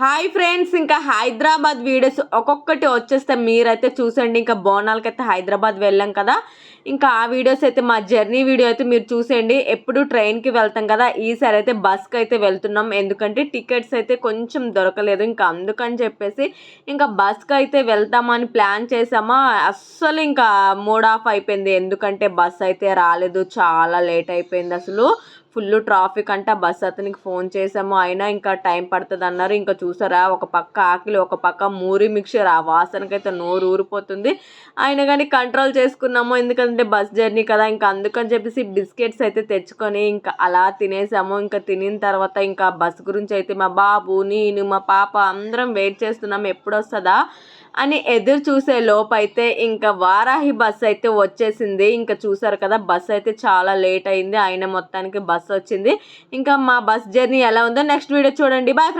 Hi friends ఇంకా Hyderabad videos ఒక్కొక్కటి వచ్చేస్తే మీరైతే చూసండి. ఇంకా బోనాలకైతే హైదరాబాద్ వెళ్ళాం కదా. ఇంకా ఆ వీడియోస్ అయితే మా జర్నీ వీడియో అయితే మీరు చూసేయండి. ఎప్పుడు ట్రైన్కి వెళ్తాం కదా ఈసారి అయితే బస్కి అయితే వెళ్తున్నాం. ఎందుకంటే టికెట్స్ అయితే కొంచెం దొరకలేదు. ఇంకా అందుకని చెప్పేసి ఇంకా బస్కి అయితే వెళ్తామని ప్లాన్ చేసామా? అస్సలు ఇంకా మూడ్ ఆఫ్ అయిపోయింది. ఎందుకంటే బస్ అయితే రాలేదు. చాలా లేట్ అయిపోయింది అసలు. ఫుల్ ట్రాఫిక్ అంట. బస్ అతనికి ఫోన్ చేసాము అయినా ఇంకా టైం పడుతుంది అన్నారు. ఇంకా చూసారా ఒక పక్క ఆకలి ఒక పక్క మూరి మిక్చర్. ఆ వాసనకైతే నోరు ఊరిపోతుంది. అయినా కానీ కంట్రోల్ చేసుకున్నాము. ఎందుకంటే బస్ జర్నీ కదా. ఇంకా అందుకని చెప్పేసి బిస్కెట్స్ అయితే తెచ్చుకొని ఇంకా అలా తినేసాము. ఇంకా తినిన తర్వాత ఇంకా బస్ గురించి అయితే మా బాబు నేను మా పాప అందరం వెయిట్ చేస్తున్నాము. ఎప్పుడు వస్తుందా అని ఎదురు చూసే లోపైతే ఇంకా వారాహి బస్ అయితే వచ్చేసింది. ఇంకా చూసారు కదా బస్ అయితే చాలా లేట్ అయింది. ఆయన మొత్తానికి బస్ వచ్చింది. ఇంకా మా బస్ జర్నీ ఎలా ఉందో నెక్స్ట్ వీడియో చూడండి. Bye friends